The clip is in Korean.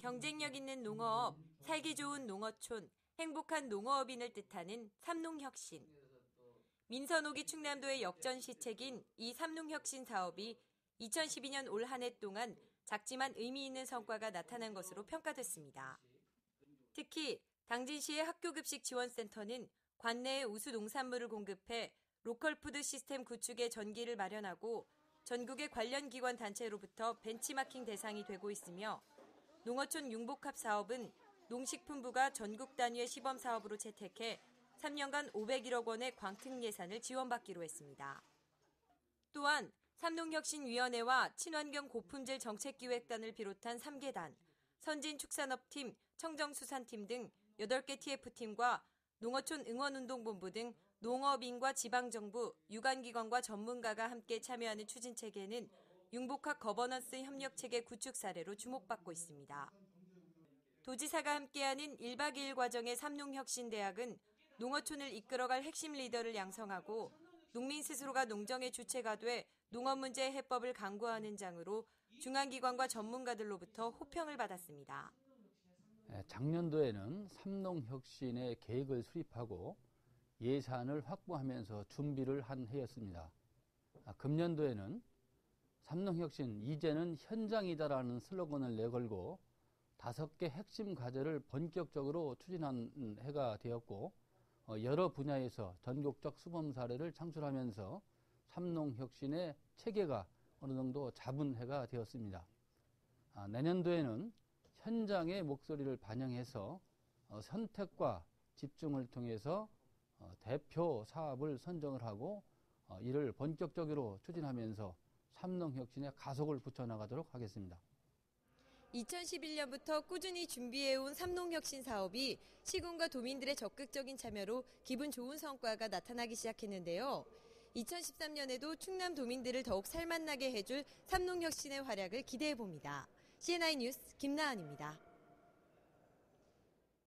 경쟁력 있는 농어업, 살기 좋은 농어촌, 행복한 농어업인을 뜻하는 삼농혁신. 민선옥이 충남도의 역전 시책인 이 삼농혁신 사업이 2012년 올 한 해 동안 작지만 의미 있는 성과가 나타난 것으로 평가됐습니다. 특히 당진시의 학교급식 지원센터는 관내에 우수 농산물을 공급해 로컬푸드 시스템 구축에 전기를 마련하고 전국의 관련 기관 단체로부터 벤치마킹 대상이 되고 있으며 농어촌 융복합 사업은 농식품부가 전국 단위의 시범 사업으로 채택해 3년간 501억 원의 광특 예산을 지원받기로 했습니다. 또한 삼농혁신위원회와 친환경 고품질 정책기획단을 비롯한 3개단, 선진축산업팀, 청정수산팀 등 8개 TF팀과 농어촌 응원운동본부 등 농업인과 지방정부, 유관기관과 전문가가 함께 참여하는 추진체계는 융복합 거버넌스 협력 체계 구축 사례로 주목받고 있습니다. 도지사가 함께하는 1박 2일 과정의 삼농혁신대학은 농어촌을 이끌어갈 핵심 리더를 양성하고 농민 스스로가 농정의 주체가 돼 농업 문제 해법을 강구하는 장으로 중앙기관과 전문가들로부터 호평을 받았습니다. 작년도에는 삼농혁신의 계획을 수립하고 예산을 확보하면서 준비를 한 해였습니다. 아, 금년도에는 삼농혁신 이제는 현장이다라는 슬로건을 내걸고 다섯 개 핵심 과제를 본격적으로 추진한 해가 되었고 어, 여러 분야에서 전국적 수범 사례를 창출하면서 삼농혁신의 체계가 어느 정도 잡은 해가 되었습니다. 아, 내년도에는 현장의 목소리를 반영해서 어, 선택과 집중을 통해서 어, 대표 사업을 선정을 하고 어, 이를 본격적으로 추진하면서 삼농혁신에 가속을 붙여나가도록 하겠습니다. 2011년부터 꾸준히 준비해온 삼농혁신 사업이 시군과 도민들의 적극적인 참여로 기분 좋은 성과가 나타나기 시작했는데요. 2013년에도 충남 도민들을 더욱 살맛나게 해줄 삼농혁신의 활약을 기대해 봅니다. CNI 뉴스 김나은입니다.